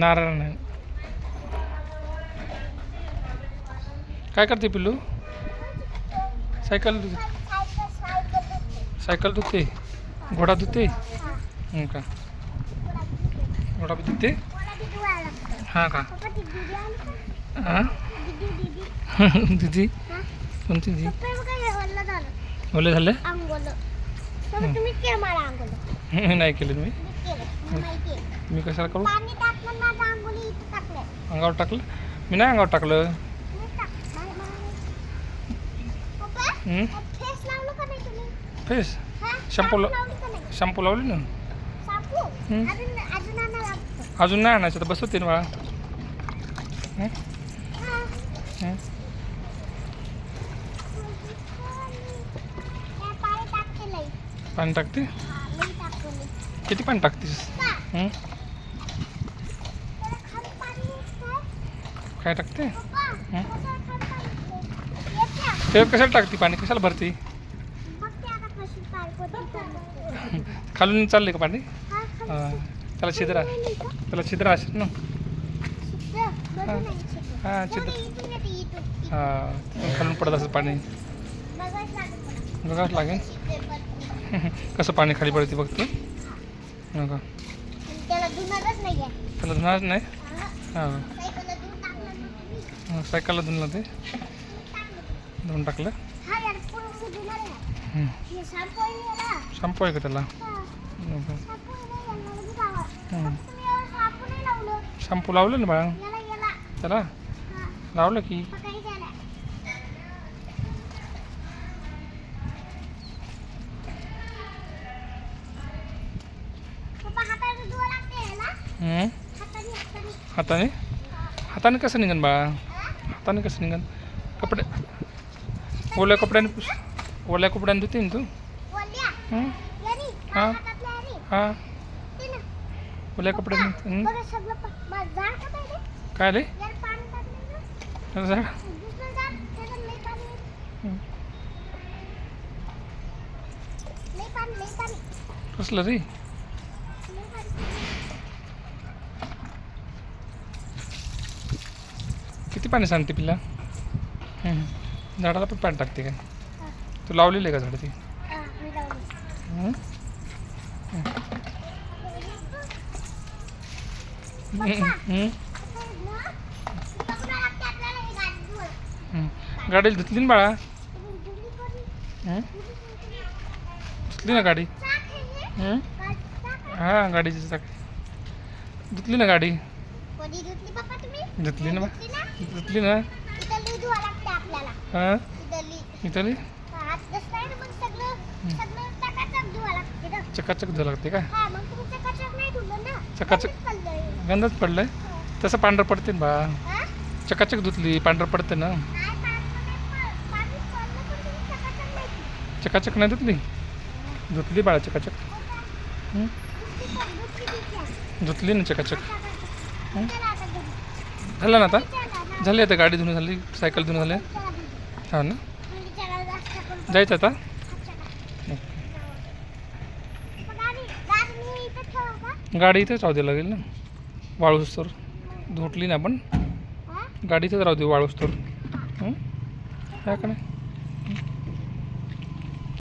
नारळ नाही काय करते पिल्लू? सायकल सायकल धुते घोडा धुते हं का? घोडा बी धुते हां का? हां दिदी? कोणती दिदी? ओले झाले? नाही केले मी मी कशाला करू पाणी टाकलं माझं अंगोली इथं टाकलं अंगावर टाकलं मी नाही अंगावर टाकलं मी. पप्पा हं? फेस लावलं का नाही तुम्ही फेस हा? शॅम्पू साबण ला- लावली का नाही शॅम्पू लावली ना साबू हं. अजून अजून आणा लागतं अजून नाही आणायचं तर बसवते ना बाळा हं? हा. हं? पाणी टाकते लई पाणी टाकते हा, लई टाकते लई. किती पाणी टाकतेस? हं? त्याला खाली पाणी येतंय. काय टाकते. ते कशाला टाकते पाणी कशाला भरते बघ ते. खालून चालले का पाणी त्याला छिद्र? त्याला छिद्र असेल ना? बघू. हां छिद्र. हां खालून पडत असेल पाणी बघायचं लागेल. बघावंच. कसं पाणी खाली पडते बघते हो का त्याला धुणारच नाही हा. हां सायकलला धुवून टाकलं ना तुम्ही. हां सायकलला धुणला ते धुवून टाकलं. आहे शॅम्पू आहे का त्याला? ना शॅम्पू लावलं ना बाळा? त्याला? लावलं की? हाताने? हाताने, कसं निघन बाळा? हाताने कसं निघन कपडे ओल्या कपड्याने पुस ओल्या कपड्याने धुते ना तू. हं? हा. हां. ओल्या कपड्याने? काय रे याला पाणी टाकलं ना. त्याला झाड दुसरं झाड, त्याच्यात लई पाणी आहे. हं. लई पाणी, लई पाणी. कसलं रे लई पाणी. किती पाणी सांगते पिल्ला? हं. झाडाला पण पाणी टाकते काय हा. तू लावलेली आहे का झाडं ती? गाडी. गाडीला धुतली ना बाळा? धुतली? हं? ना गाडी? हे? गाडीची चाक धुतली ना गाडी? धुतली ना बा. ना? हां. इथली ना सगळं चकाचक धुवा लागते का? हा, चकाचक. गंधच पडलंय. तसं पांढरं पडते ना बा. हा? चकाचक धुतली पांढरं पडते ना. चकाचक नाही धुतली. धुतली बाळा चकाचक. हं? धुतली ना चकाचक. झालं ना आता. झाली आता गाडी धुणं झाली सायकल धुणं झाली. चला घरी. हा ना? जायचं आता? गाडी इथेच राहू दे लागेल ना? वाळूस तर धुटली ना आपण? गाडी इथेच राहू दे वाळूस तर हं? काय का नाही?